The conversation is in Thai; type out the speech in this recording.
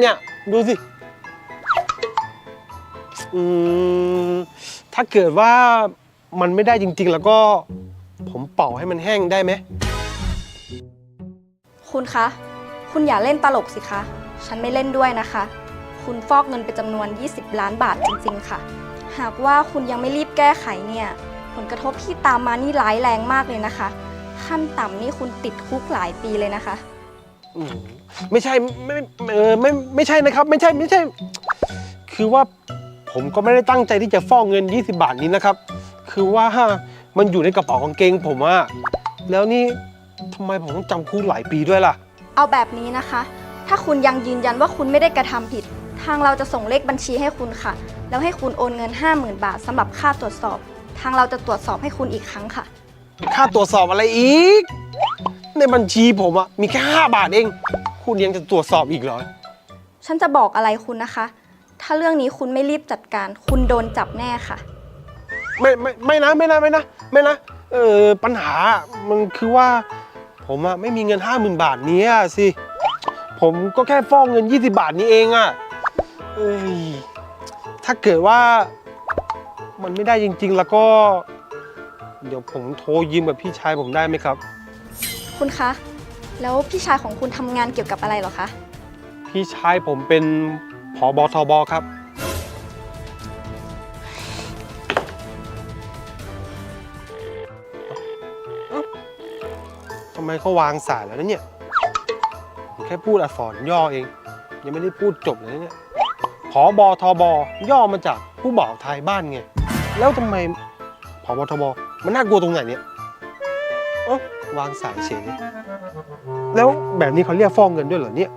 เนี่ย ดูสิ อืม ถ้าเกิดว่ามันไม่ได้จริง ๆ แล้วก็ ผมเป่าให้มันแห้งได้ไหม คุณคะ คุณอย่าเล่นตลกสิคะ ฉันไม่เล่นด้วยนะคะ คุณฟอกเงินไปจำนวน 20 ล้านบาทจริง ๆ ค่ะ หากว่าคุณยังไม่รีบแก้ไขเนี่ย ผลกระทบที่ตามมานี่ร้ายแรงมากเลยนะคะ ขั้นต่ำนี่คุณติดคุกหลายปีเลยนะคะ อืมไม่ใช่ไม่เออไม่ไม่ใช่นะครับ ไม่ใช่ไม่ใช่ คือว่าผมก็ไม่ได้ตั้งใจที่จะฟอกเงิน 20 บาทนี้นะครับ คือว่ามันอยู่ในกระเป๋ากางเกงผมอะแล้วนี่ทำไมผมต้องจำคุกหลายปีด้วยล่ะ เอาแบบนี้นะคะ ถ้าคุณยังยืนยันว่าคุณไม่ได้กระทำผิด ทางเราจะส่งเลขบัญชีให้คุณค่ะ แล้วให้คุณโอนเงิน 50,000 บาทสำหรับค่าตรวจสอบ ทางเราจะตรวจสอบให้คุณอีกครั้งค่ะ ค่าตรวจสอบอะไรอีก ในบัญชีผมอะมีแค่5บาทเอง คุณยังจะตรวจสอบอีกเหรอ ฉันจะบอกอะไรคุณนะคะ ถ้าเรื่องนี้คุณไม่รีบจัดการ คุณโดนจับแน่ค่ะ ไม่ไม่ไม่นะไม่นะไม่นะไม่นะเออปัญหามันคือว่า ผมอะไม่มีเงินห้าหมื่นบาทเนี้ยสิ ผมก็แค่ฟอกเงิน 20 บาทนี้เองอะเอ้ยถ้าเกิดว่ามันไม่ได้จริง ๆ แล้วก็ เดี๋ยวผมโทรยืมกับพี่ชายผมได้ไหมครับ คุณคะ แล้วพี่ชายของคุณทำงานเกี่ยวกับอะไรเหรอคะ พี่ชายผมเป็นผอบอทบครับเอ้าทำไมเขาวางสายแล้วนะเนี่ย ผมแค่พูดอักษรย่อเอง ยังไม่ได้พูดจบเลยนะเนี่ยผอบอทบย่อมาจากผู้บ่าวไทยบ้านไง แล้วทำไมผอบอทบมันน่ากลัวตรงไหนเนี่ย เอ้าวางสายเฉยแล้วแบบนี้เขาเรียกฟ้องเงินด้วยเหรอเนี่ย